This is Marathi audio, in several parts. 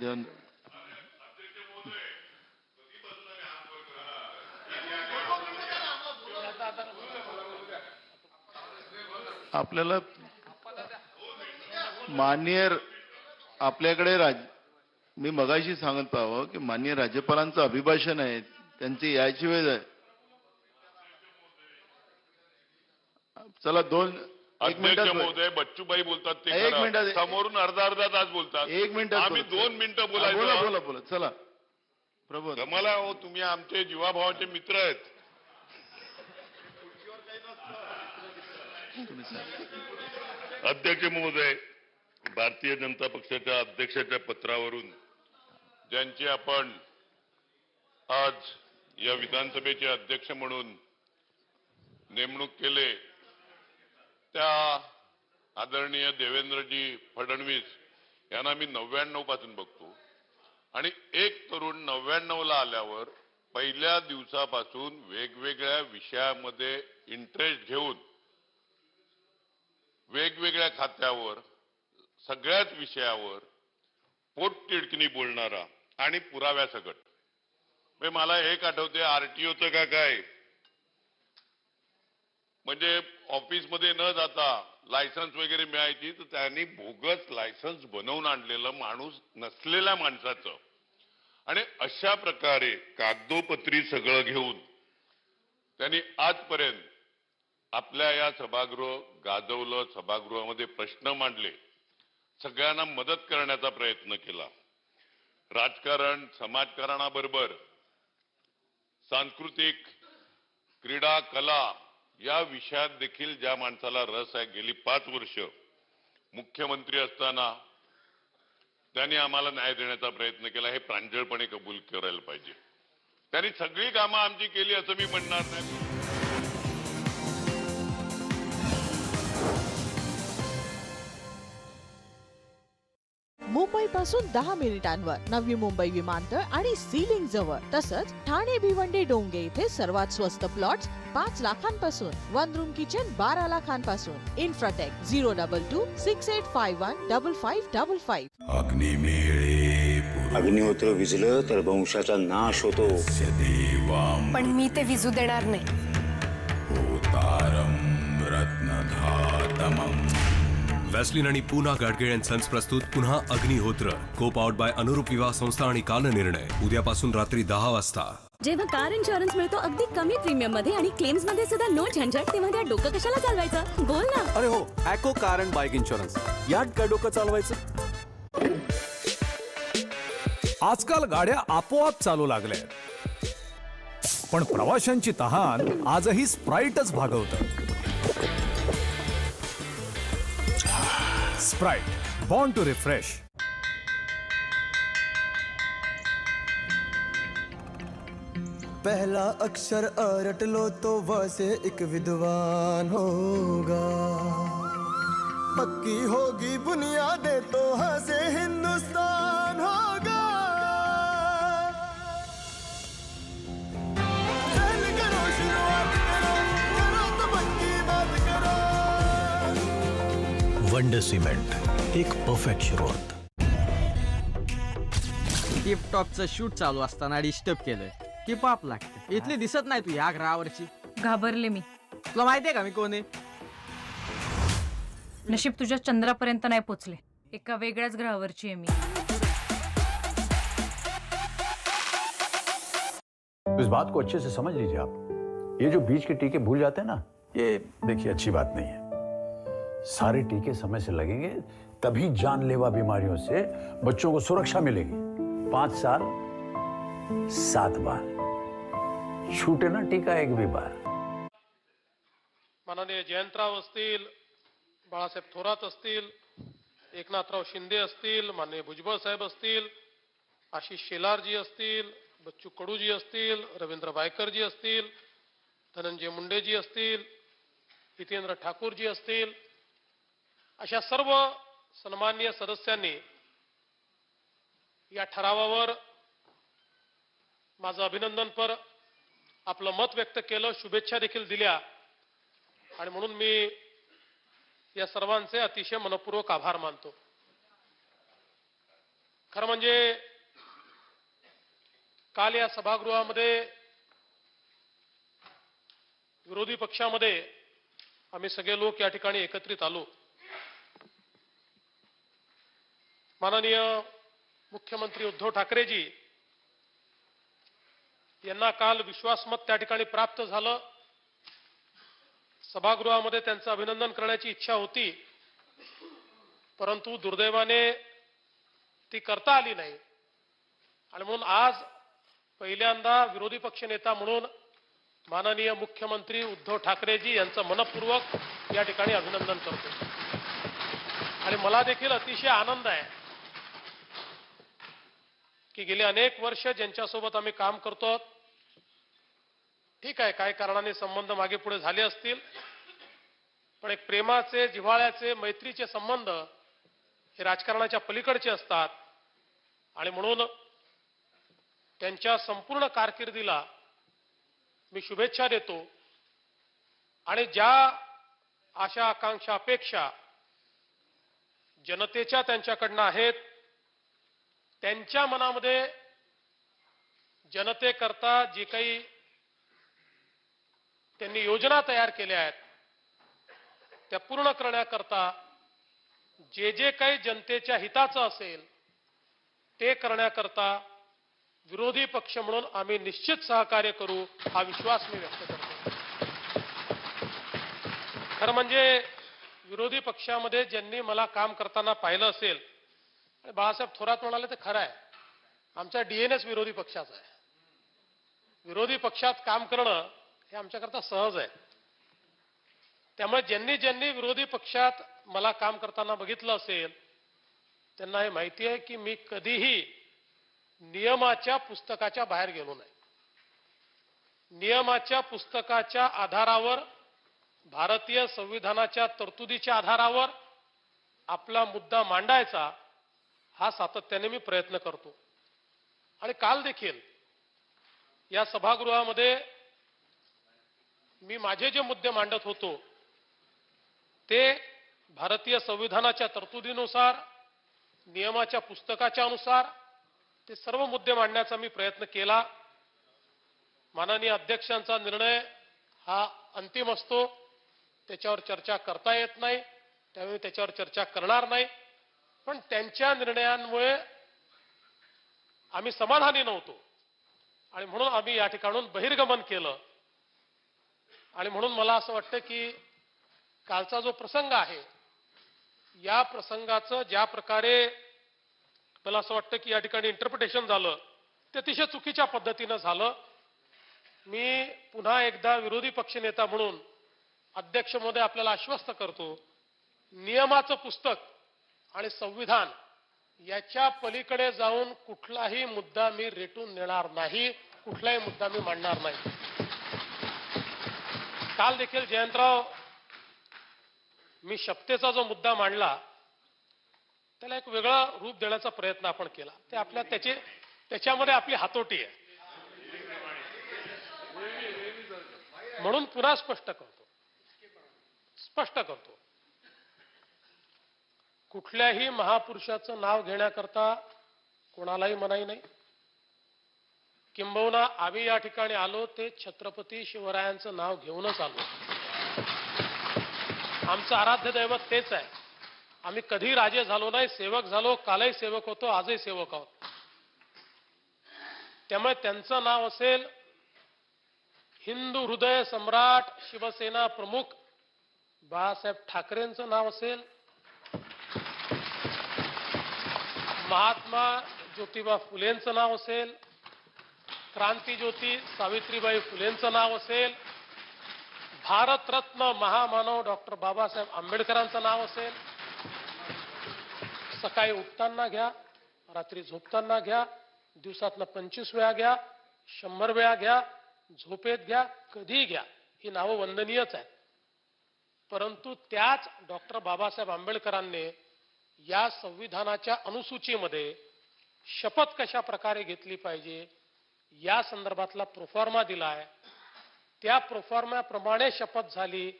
देवेंद्र आपल्याला मान्य आपल्याकडे राज मी मगाशी सांगत आहो की मान्य राज्यपालांचं अभिभाषण आहे त्यांची यायची वेळ आहे. चला दोन अध्यक्ष महोदय बच्चूबाई बोलतात ते एक खरं. मिनिटात- समोरून अर्धा अर्धा तास बोलतात एक मिनिटात आम्ही. दोन मिनिटं हा, बोला बोलायचं बोला बोला चला प्रबोध मला हो तुम्ही आमचे जीवाभावाचे मित्र आहेत. अध्यक्ष महोदय भारतीय जनता पक्षाच्या अध्यक्षाच्या पत्रावरून ज्यांची आपण आज या विधानसभेचे अध्यक्ष म्हणून नेमणूक केले त्या आदरणीय देवेंद्रजी फडणवीस यांना मी नव्याण्णवपासून बघतो. आणि एक तरुण नव्याण्णव ला आल्यावर पहिल्या दिवसापासून वेगवेगळ्या विषयामध्ये इंटरेस्ट घेऊन वेगवेगळ्या खात्यावर सगळ्याच विषयावर पोटतिडकीनी बोलणारा आणि पुराव्यासकट. म्हणजे मला एक आठवते आरटीओचं का काय? म्हणजे ऑफिसमध्ये न जाता लायसन्स वगैरे मिळायची तर त्यांनी भोगस लायसन्स बनवून आणलेलं माणूस नसलेल्या माणसाचं. आणि अशा प्रकारे कागदोपत्री सगळं घेऊन त्यांनी आजपर्यंत आपल्या या सभागृह गाजवलं सभागृहामध्ये प्रश्न मांडले. सगळ्यांना मदत करण्याचा प्रयत्न केला. राजकारण समाजकारणाबरोबर सांस्कृतिक क्रीडा कला या विषयात देखील ज्या माणसाला रस आहे गेली पाच वर्ष मुख्यमंत्री असताना त्यांनी आम्हाला न्याय देण्याचा प्रयत्न केला. हे प्रांजळपणे कबूल करायला पाहिजे. त्यांनी सगळी कामं आमची केली असं मी म्हणणार नाही. पासून दहा मिनिटांवर नवी मुंबई विमानतळ आणि सीलिंग जवळ तसंच ठाणे भिवंडी डोंगे इथे सर्वात स्वस्त प्लॉट पाच लाखांपासून वन रूम किचन बारा लाखांपासून. Infratech zero double two six eight five one double five double five. अग्निमेळे अग्निहोत्र विजलं तर वंशाचा नाश होतो. देवां पण मी ते विजू देणार नाही. रत्नधातमम्. वॅसलिन आणि पुन्हा गाडगीळ अँड सन्स प्रस्तुत पुन्हा अग्निहोत्र. को पावड बाय अनुरूप विवाह संस्था आणि कालनिर्णय. उद्यापासून रात्री दहा वाजता. जेव्हा कार इन्शुरन्स मिळतो अगदी कमी प्रीमियममध्ये आणि क्लेम्समध्ये सुद्धा नो झंझट तेव्हा त्या डोकं कशाला चालवायचं? बोल ना. अरे हो Acko car and bike insurance यात काय डोकं चालवायचं? आजकाल गाड्या आपोआप चालू लागल्या पण प्रवाशांची तहान आजही स्प्राईटच भागवतं. स्प्राईट बॉन्ड टू रिफ्रेश पहला अक्षर अरट लो तो वैसे एक विद्वान होगा। पक्की होगी बुनियादें तो हंसे हिंदुस्तान। वंड सिमेंट. एक परफेक्ट शुरुआत टिप टॉपचं शूट चालू असताना डिस्टर्ब केलंय. की पाप लागते. इथली दिसत नाही तू या ग्रहावरची. घाबरले मी. तुला माहितीये का मी कोण आहे? नशीब तुझ्या चंद्रापर्यंत नाही पोचले. एका वेगळ्याच ग्रहावरची आहे मी. इस बात को अच्छे से समझ लीजिए आप. ये जो बीच के टीके भूल जाते हैं ना ये देखिए अच्छी बात नहीं है. सारे टीके समय से लगेंगे, तभी जानलेवा बीमारियों से बच्चों को सुरक्षा मिलेगी। पाँच साल, सात बार। छूटे ना टीका एक भी बार। माननीय जयंतराव असतील, बाळासाहेब थोरात एकनाथराव शिंदे असतील, माननीय भुजबळ साहेब असतील, आशिष शेलारजी असतील, बच्चू कडूजी असतील, रवींद्र वायकरजी असतील, धनंजय मुंडेजी असतील हितेंद्र ठाकूरजी असतील अशा सर्व सन्मान्य सदस्यांनी या ठरावावर माझं अभिनंदनपर आपलं मत व्यक्त केलं शुभेच्छा देखील दिल्या. आणि म्हणून मी या सर्वांचे अतिशय मनपूर्वक आभार मानतो. खरं म्हणजे काल या सभागृहामध्ये विरोधी पक्षामध्ये आम्ही सगळे लोक या ठिकाणी एकत्रित आलो. माननीय मुख्यमंत्री उद्धव ठाकरेजी यांना काल विश्वासमत त्या ठिकाणी प्राप्त झालं. सभागृहामध्ये त्यांचं अभिनंदन करण्याची इच्छा होती. परंतु दुर्दैवाने ती करता आली नाही. आणि म्हणून आज पहिल्यांदा विरोधी पक्ष नेता म्हणून माननीय मुख्यमंत्री उद्धव ठाकरेजी यांचं मनपूर्वक या ठिकाणी अभिनंदन करतो. आणि मला देखील अतिशय आनंद आहे. की गेली अनेक वर्ष ज्यांच्यासोबत आम्ही काम करतो ठीक आहे काही कारणाने संबंध मागे पुढे झाले असतील पण एक प्रेमाचे जिव्हाळ्याचे मैत्रीचे संबंध हे राजकारणाच्या पलीकडचे असतात. आणि म्हणून त्यांच्या संपूर्ण कारकिर्दीला मी शुभेच्छा देतो. आणि ज्या आशा आकांक्षा अपेक्षा जनतेच्या त्यांच्याकडनं आहेत त्यांच्या मनामध्ये जनतेकरता जे काही त्यांनी योजना तयार केल्या आहेत त्या पूर्ण करण्याकरता जे जे काही जनतेच्या हिताचं असेल ते करण्याकरता विरोधी पक्ष म्हणून आम्ही निश्चित सहकार्य करू हा विश्वास मी व्यक्त करतो. खरं म्हणजे विरोधी पक्षामध्ये ज्यांनी मला काम करताना पाहिलं असेल बाळासाहेब थोरात म्हणाले ते खरं आहे. आमचा डीएनएस विरोधी पक्षाचा आहे. विरोधी पक्षात काम करणं हे आमच्याकरता सहज आहे. त्यामुळे ज्यांनी ज्यांनी विरोधी पक्षात मला काम करताना बघितलं असेल त्यांना हे माहिती आहे की मी कधीही नियमाच्या पुस्तकाच्या बाहेर गेलो नाही. नियमाच्या पुस्तकाच्या आधारावर भारतीय संविधानाच्या तरतुदीच्या आधारावर आपला मुद्दा मांडायचा हा सातत्याने मी प्रयत्न करतो. आणि काल देखील या सभागृहामध्ये मी माझे जे मुद्दे मांडत होतो ते भारतीय संविधानाच्या तरतुदीनुसार नियमाच्या पुस्तकाच्या अनुसार ते सर्व मुद्दे मांडण्याचा मी प्रयत्न केला. माननीय अध्यक्षांचा निर्णय हा अंतिम असतो. त्याच्यावर चर्चा करता येत नाही. त्यामुळे त्याच्यावर चर्चा करणार नाही. पण त्यांच्या निर्णयांमुळे आम्ही समाधानी नव्हतो. आणि म्हणून आम्ही या ठिकाणून बहिर्गमन केलं. आणि म्हणून मला असं वाटतं की कालचा जो प्रसंग आहे या प्रसंगाचं ज्या प्रकारे मला असं वाटतं की या ठिकाणी इंटरप्रिटेशन झालं ते अतिशय चुकीच्या पद्धतीनं झालं. मी पुन्हा एकदा विरोधी पक्षनेता म्हणून अध्यक्ष महोदय आपल्याला आश्वस्त करतो. नियमाचं पुस्तक आणि संविधान याच्या पलीकडे जाऊन कुठलाही मुद्दा मी रेटून नेणार नाही कुठलाही मुद्दा मी मांडणार नाही. काल देखील जयंतराव मी शपथेचा जो मुद्दा मांडला त्याला एक वेगळा रूप देण्याचा प्रयत्न आपण केला. ते आपल्या त्याचे त्याच्यामध्ये आपली हातोटी आहे. म्हणून पुन्हा स्पष्ट करतो. स्पष्ट करतो. कुठल्याही महापुरुषाचं नाव घेण्याकरता कोणालाही मनाई नाही. किंबहुना आम्ही या ठिकाणी आलो ते छत्रपती शिवरायांचं नाव घेऊनच आलो. आमचं आराध्य दैवत तेच आहे. आम्ही कधी राजे झालो नाही सेवक झालो कालही सेवक होतो आजही सेवक आहोत. त्यामुळे त्यांचं नाव असेल हिंदू हृदय सम्राट शिवसेना प्रमुख बाळासाहेब ठाकरेंचं नाव असेल महात्मा ज्योतिबा फुलेंचं नाव असेल क्रांतीज्योती सावित्रीबाई फुलेंचं नाव असेल, भारतरत्न महामानव डॉक्टर बाबासाहेब आंबेडकरांचं नाव असेल. सकाळी उठताना घ्या, रात्री झोपताना घ्या, दिवसातनं पंचवीस वेळा घ्या, शंभर वेळा घ्या, झोपेत घ्या कधी घ्या. ही नावं वंदनीयच आहेत. परंतु त्याच डॉक्टर बाबासाहेब आंबेडकरांनी या संविधानाच्या अनुसूचीमध्ये शपथ कशा प्रकारे घेतली पाहिजे या संदर्भातला प्रोफॉर्मा दिलाय. त्या प्रोफॉर्म्याप्रमाणे शपथ झाली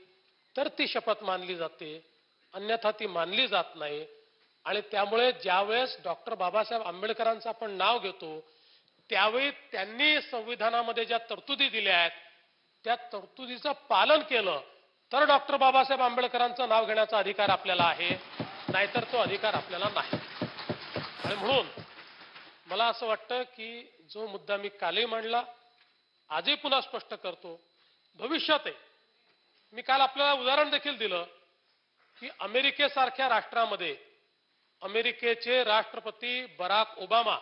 तर ती शपथ मानली जाते अन्यथा ती मानली जात नाही. आणि त्यामुळे ज्यावेळेस डॉक्टर बाबासाहेब आंबेडकरांचं आपण नाव घेतो त्यावेळी त्यांनी संविधानामध्ये ज्या तरतुदी दिल्या आहेत त्या तरतुदीचं पालन केलं तर डॉक्टर बाबासाहेब आंबेडकरांचं नाव घेण्याचा अधिकार आपल्याला आहे. नाहीतर तो अधिकार आपल्याला नाही. आणि म्हणून मला असं वाटतं की जो मुद्दा मी कालही मांडला आजही पुन्हा स्पष्ट करतो भविष्यातही मी काल आपल्याला उदाहरण देखील दिलं की अमेरिकेसारख्या राष्ट्रामध्ये अमेरिकेचे राष्ट्रपती बराक ओबामा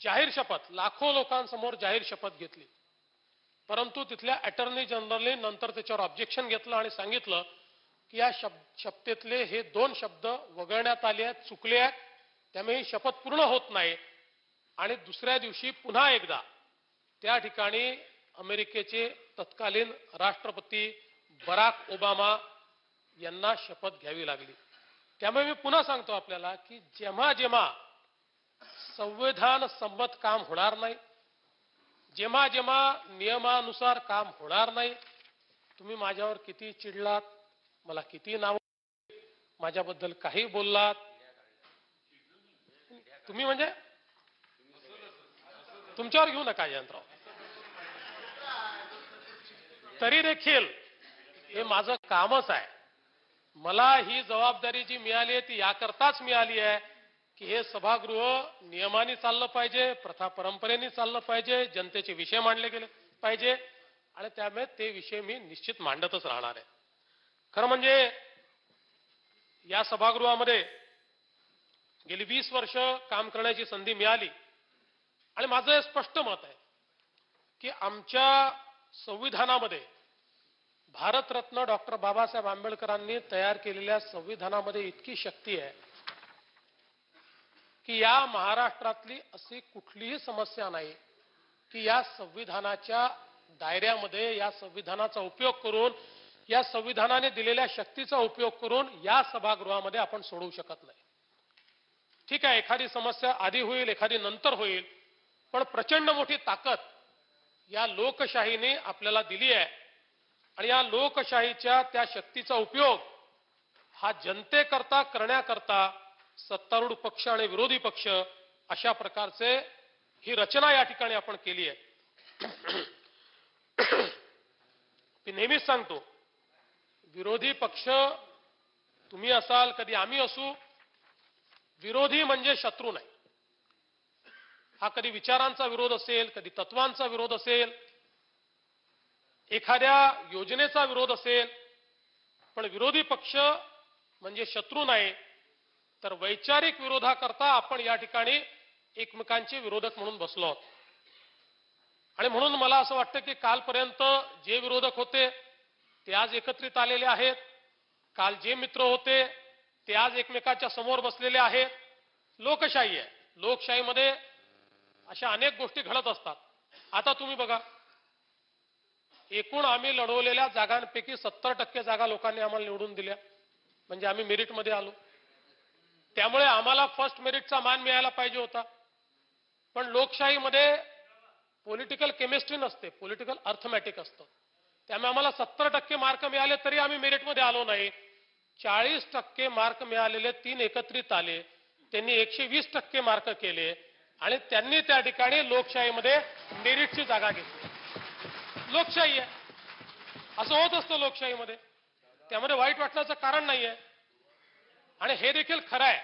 जाहीर शपथ लाखो लोकांसमोर जाहीर शपथ घेतली. परंतु तिथल्या अटर्नी जनरलने नंतर त्याच्यावर ऑब्जेक्शन घेतलं आणि सांगितलं या शब्द शपथेतले हे दोन शब्द वगळण्यात आले आहेत चुकले आहेत त्यामुळे ही शपथ पूर्ण होत नाही. आणि दुसऱ्या दिवशी पुन्हा एकदा त्या ठिकाणी अमेरिकेचे तत्कालीन राष्ट्रपती बराक ओबामा यांना शपथ घ्यावी लागली. त्यामुळे मी पुन्हा सांगतो आपल्याला की जेव्हा जेव्हा संविधान संमत काम होणार नाही जेव्हा जेव्हा नियमानुसार काम होणार नाही तुम्ही माझ्यावर किती चिडलात मला किती नाव माझ्याबद्दल काही बोललात? तुम्ही म्हणजे? तुमच्यावर घेऊ नका यंत्र तरी देखील हे माझं कामच आहे. मला ही जबाबदारी जी मिळाली आहे ती याकरताच मिळाली आहे की हे सभागृह नियमाने चाललं पाहिजे प्रथा परंपरेने चाललं पाहिजे जनतेचे विषय मांडले गेले पाहिजे आणि त्यामुळे ते विषय मी निश्चित मांडतच राहणार आहे. खरं म्हणजे या सभागृहामध्ये गेली वीस वर्ष काम करण्याची संधी मिळाली. आणि माझं हे स्पष्ट मत आहे की आमच्या संविधानामध्ये भारतरत्न डॉक्टर बाबासाहेब आंबेडकरांनी तयार केलेल्या संविधानामध्ये इतकी शक्ती आहे की या महाराष्ट्रातली अशी कुठलीही समस्या नाही की या संविधानाच्या दायऱ्यामध्ये या संविधानाचा उपयोग करून या संविधानाने दिलेल्या शक्तीचा उपयोग करून या सभागृहामध्ये आपण सोडवू शकत नाही. ठीक आहे एखादी समस्या आधी होईल एखादी नंतर होईल पण प्रचंड मोठी ताकद या लोकशाहीने आपल्याला दिली आहे. आणि या लोकशाहीच्या त्या शक्तीचा उपयोग हा जनतेकरता करण्याकरता सत्तारूढ पक्ष आणि विरोधी पक्ष अशा प्रकारचे ही रचना या ठिकाणी आपण केली आहे. मी नेहमीच सांगतो विरोधी पक्ष तुम्ही असाल कधी आम्ही असू विरोधी म्हणजे शत्रू नाही. हा कधी विचारांचा विरोध असेल कधी तत्वांचा विरोध असेल एखाद्या योजनेचा विरोध असेल पण विरोधी पक्ष म्हणजे शत्रू नाही तर वैचारिक विरोधाकरता आपण या ठिकाणी एकमेकांचे विरोधक म्हणून बसलो आहोत. आणि म्हणून मला असं वाटतं की कालपर्यंत जे विरोधक होते ते आज एकत्रित आलेले आहेत. काल जे मित्र होते ते आज एकमेकाच्या समोर बसलेले आहेत. लोकशाही आहे. लोकशाहीमध्ये अशा अनेक गोष्टी घडत असतात. आता तुम्ही बघा. एकूण आम्ही लढवलेल्या जागांपैकी सत्तर टक्के जागा लोकांनी आम्हाला निवडून दिल्या. म्हणजे आम्ही मेरिटमध्ये आलो. त्यामुळे आम्हाला फर्स्ट मेरिटचा मान मिळायला पाहिजे होता. पण लोकशाहीमध्ये पॉलिटिकल केमिस्ट्री नसते. पॉलिटिकल अर्थमॅटिक असतं. त्यामुळे आम्हाला सत्तर टक्के मार्क मिळाले तरी आम्ही मेरिटमध्ये आलो नाही. चाळीस टक्के मार्क मिळालेले तीन एकत्रित आले. त्यांनी एकशे वीस टक्के मार्क केले आणि त्यांनी त्या ठिकाणी लोकशाहीमध्ये मेरिटची जागा घेतली. लोकशाही आहे. असं होत असतं लोकशाहीमध्ये. त्यामध्ये वाईट वाटण्याचं कारण नाहीये. आणि हे देखील खरं आहे.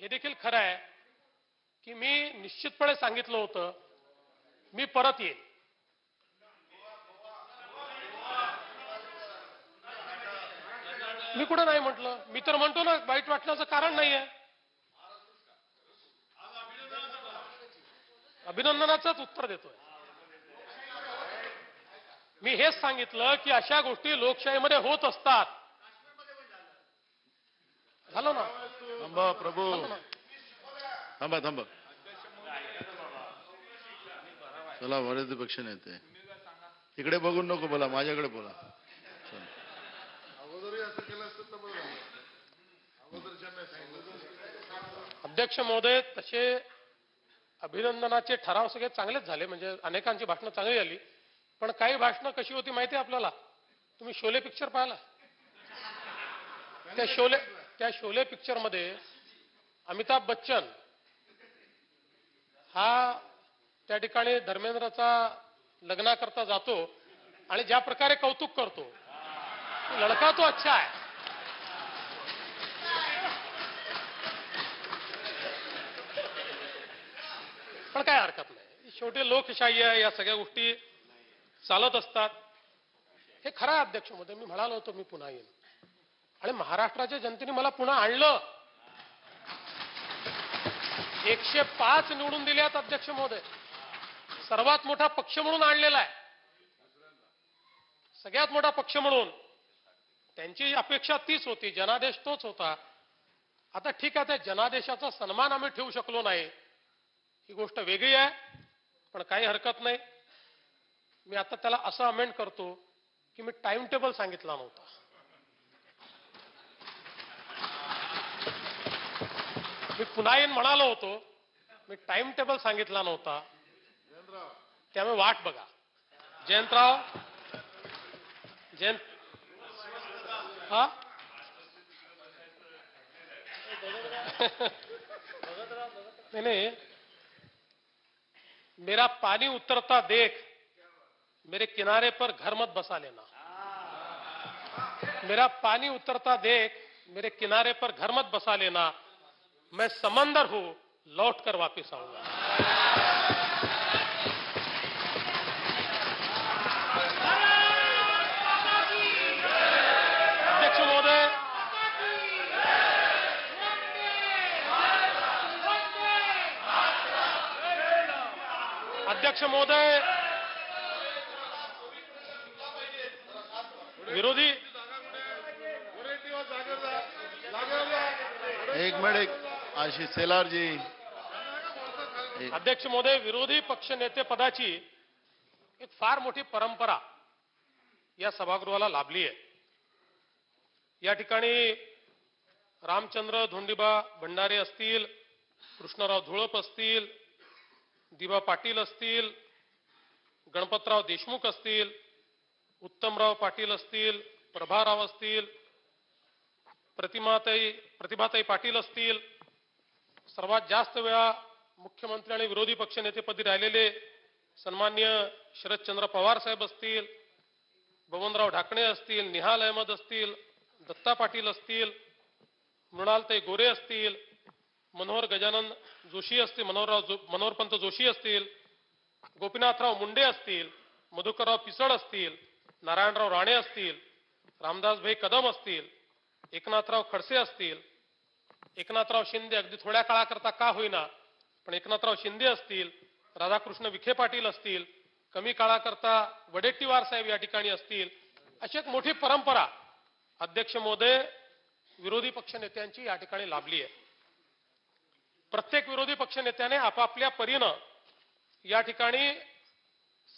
हे देखील खरं आहे की मी निश्चितपणे सांगितलं होतं मी परत येईन. मी कुठं नाही म्हटलं? मी तर म्हणतो ना वाईट वाटण्याचं कारण नाहीये. अभिनंदनाचंच उत्तर देतोय. मी हेच सांगितलं की अशा गोष्टी लोकशाहीमध्ये होत असतात. झालं ना? थांबा प्रभू. थांबा थांबा चला वरिष्ठ पक्ष नेते. इकडे बघून नको बोला माझ्याकडे बोला चला. अध्यक्ष महोदय तसे अभिनंदनाचे ठराव सगळे चांगलेच झाले म्हणजे अनेकांची भाषणं चांगली झाली. पण काही भाषणं कशी होती माहिती आहे आपल्याला? तुम्ही शोले पिक्चर पाहिला? त्या शोले त्या शोले पिक्चरमध्ये अमिताभ बच्चन हा त्या ठिकाणी धर्मेंद्रचा लग्नाकरता जातो आणि ज्या प्रकारे कौतुक करतो लडका तो अच्छा आहे. पण काय हरकत नाही. शेवटी लोकशाही आहे या सगळ्या गोष्टी चालत असतात. हे खरं अध्यक्षमध्ये मी म्हणालो होतो मी पुन्हा येईन. आणि महाराष्ट्राच्या जनतेने मला पुन्हा आणलं. एकशे पाच निवडून दिले अध्यक्ष महोदय सर्वात मोठा पक्ष म्हणून आणलेला आहे. सगळ्यात मोठा पक्ष म्हणून. त्यांची अपेक्षा तीच होती जनादेश तोच होता. आता ठीक आहे त्या जनादेशाचा सन्मान आम्ही ठेवू शकलो नाही. ही गोष्ट वेगळी आहे पण काही हरकत नाही. मी आता त्याला असं अमेंड करतो की मी टाइम टेबल सांगितला नव्हता. मी पुन्हा येऊन म्हणालो होतो मी टाइम टेबल सांगितला नव्हता. त्यामुळे वाट बघा. जयंतराव जयंत हा? नाही. मेरा पानी उतरता देख, मेरे किनारे पर घर मत बसा लेना। मेरा पानी उतरता देख, मेरे किनारे पर घर मत बसा लेना। मैं समंदर हूँ लौट कर वापिस आऊँगा। अध्यक्ष महोदय विरोधी. एक मिनिट एक आशिष सेलारजी अध्यक्ष महोदय विरोधी पक्ष नेते पदाची एक फार मोठी परंपरा या सभागृहाला लाभली आहे. या ठिकाणी रामचंद्र धोंडीबा भंडारे असतील कृष्णराव धुळप असतील दिबा पाटील असतील गणपतराव देशमुख असतील उत्तमराव पाटील असतील प्रभाराव असतील प्रतिमाताई प्रतिभाताई पाटील असतील सर्वात जास्त वेळा मुख्यमंत्री आणि विरोधी पक्षनेतेपदी राहिलेले सन्मान्य शरदचंद्र पवार साहेब असतील बबनराव ढाकणे असतील निहाल अहमद असतील दत्ता पाटील असतील मृणालताई गोरे असतील मनोहर गजानन जोशी असतील मनोहरराव जो मनोहरपंत जोशी असतील गोपीनाथराव मुंडे असतील मधुकरराव पिसळ असतील नारायणराव राणे असतील रामदासभाई कदम असतील एकनाथराव खडसे असतील एकनाथराव शिंदे अगदी थोड्या काळाकरता का होईना पण एकनाथराव शिंदे असतील राधाकृष्ण विखे पाटील असतील कमी काळाकरता वडेट्टीवार साहेब या ठिकाणी असतील अशी एक मोठी परंपरा अध्यक्ष मोदय विरोधी पक्षनेत्यांची या ठिकाणी लाभली आहे. प्रत्येक विरोधी पक्षनेत्याने आपापल्या परीनं या ठिकाणी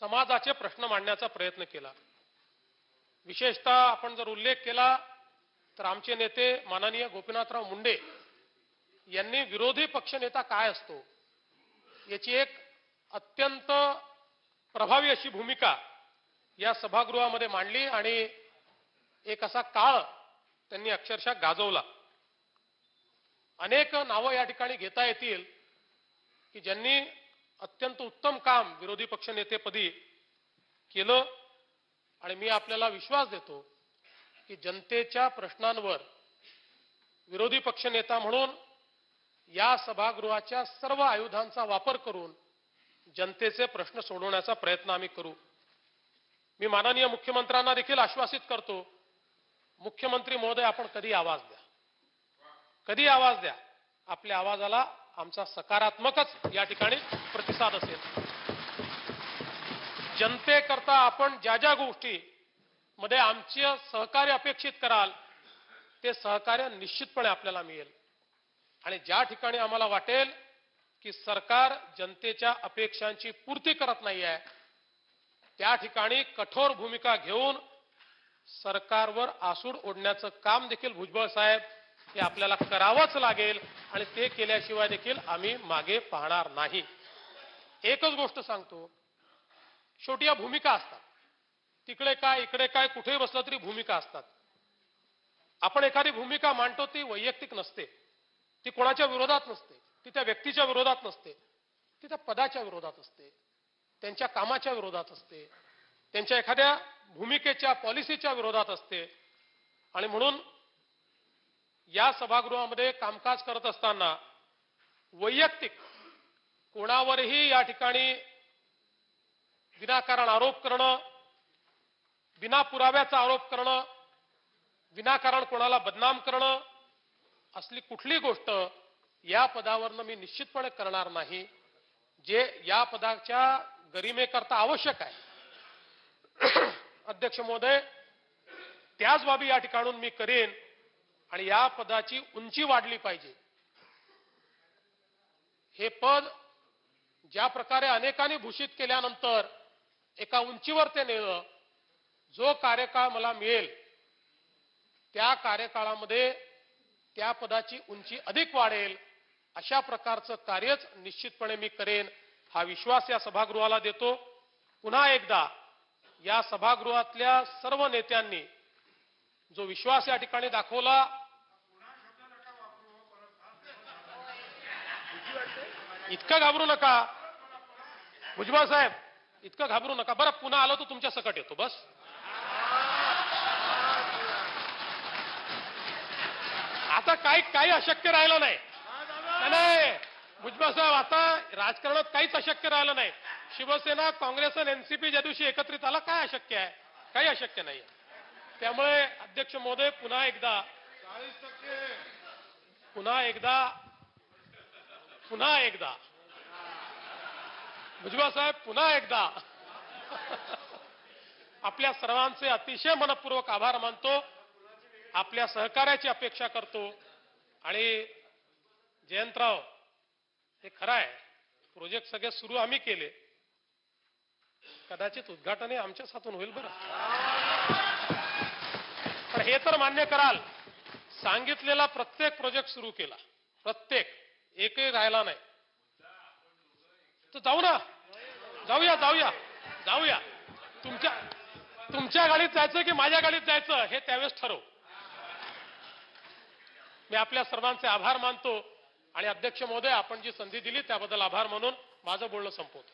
समाजाचे प्रश्न मांडण्याचा प्रयत्न केला. विशेषतः आपण जर उल्लेख केला तर आमचे नेते माननीय गोपीनाथराव मुंडे यांनी विरोधी पक्षनेता काय असतो याची एक अत्यंत प्रभावी अशी भूमिका या सभागृहामध्ये मांडली आणि एक असा काळ त्यांनी अक्षरशः गाजवला. अनेक नावं या ठिकाणी घेता येतील की ज्यांनी अत्यंत उत्तम काम विरोधी पक्षनेतेपदी केलं. आणि मी आपल्याला विश्वास देतो की जनतेच्या प्रश्नांवर विरोधी पक्षनेता म्हणून या सभागृहाच्या सर्व आयुधांचा वापर करून जनतेचे प्रश्न सोडवण्याचा प्रयत्न आम्ही करू. मी माननीय मुख्यमंत्र्यांना देखील आश्वासित करतो मुख्यमंत्री महोदय आपण कधी आवाज द्या. कधी आवाज द्या? आपल्या आवाजाला आमचा सकारात्मकच या ठिकाणी प्रतिसाद असेल. जनतेकरता आपण ज्या ज्या गोष्टी मध्ये आमचे सहकार्य अपेक्षित कराल ते सहकार्य निश्चितपणे आपल्याला मिळेल. आणि ज्या ठिकाणी आम्हाला वाटेल की सरकार जनतेच्या अपेक्षांची पूर्ती करत नाही आहे त्या ठिकाणी कठोर भूमिका घेऊन सरकारवर आसूड ओढण्याचं काम देखील भुजबळ साहेब हे आपल्याला करावंच लागेल. आणि ते केल्याशिवाय देखील आम्ही मागे पाहणार नाही. एकच गोष्ट सांगतो. शेवटी या भूमिका असतात. तिकडे काय इकडे काय कुठेही बसलं तरी भूमिका असतात. आपण एखादी भूमिका मांडतो ती वैयक्तिक नसते. ती कोणाच्या विरोधात नसते. ती त्या व्यक्तीच्या विरोधात नसते. ती त्या पदाच्या विरोधात असते. त्यांच्या कामाच्या विरोधात असते. त्यांच्या एखाद्या भूमिकेच्या पॉलिसीच्या विरोधात असते. आणि म्हणून या सभागृहामध्ये कामकाज करत असताना वैयक्तिक कोणावरही या ठिकाणी विनाकारण आरोप करणं विना पुराव्याचा आरोप करणं विनाकारण कोणाला बदनाम करणं असली कुठली गोष्ट या पदावरनं मी निश्चितपणे करणार नाही. जे या पदाच्या गरिमेकरता आवश्यक आहे. अध्यक्ष महोदय त्याच बाबी या ठिकाणून मी करेन. आणि या पदाची उंची वाढली पाहिजे. हे पद ज्या प्रकारे अनेकांनी भूषित केल्यानंतर एका उंचीवर ते नेलं जो कार्यकाळ मला मिळेल त्या कार्यकाळामध्ये त्या पदाची उंची अधिक वाढेल अशा प्रकारचं कार्यच निश्चितपणे मी करेन हा विश्वास या सभागृहाला देतो. पुन्हा एकदा या सभागृहातल्या सर्व नेत्यांनी जो विश्वास या ठिकाणी दाखवला इतकं घाबरू नका. भुजबळ साहेब इतकं घाबरू नका. बरं पुन्हा आलो तो तुमच्या सकट येतो बस. आता काही काही अशक्य राहिलं नाही. नाही, नाही. भुजबळ साहेब आता राजकारणात काहीच अशक्य राहिलं नाही. शिवसेना काँग्रेस आणि एनसीपी ज्या दिवशी एकत्रित आला काय अशक्य आहे? काही अशक्य नाही त्यामुळे अध्यक्ष महोदय पुन्हा एकदा. पुन्हा एकदा. पुन्हा एकदा. भुजबळ साहेब पुन्हा एकदा. आपल्या सर्वांचे अतिशय मनपूर्वक आभार मानतो. आपल्या सहकार्याची अपेक्षा करतो. आणि जयंतराव हे खरं आहे प्रोजेक्ट सगळे सुरू आम्ही केले. कदाचित उद्घाटन हे आमच्याच हातून होईल बरं. पण हे तर मान्य कराल. सांगितलेला प्रत्येक प्रोजेक्ट सुरू केला. प्रत्येक. एकही राहिला नाही. तर जाऊ ना. जाऊया जाऊया. जाऊया. तुमच्या तुमच्या गाडीत जायचं की माझ्या गाडीत जायचं हे त्यावेळेस ठरव. मी आपल्या सर्वांचे आभार मानतो आणि अध्यक्ष महोदय आपण जी संधी दिली त्याबद्दल आभार मानून माझं बोलणं संपवतो.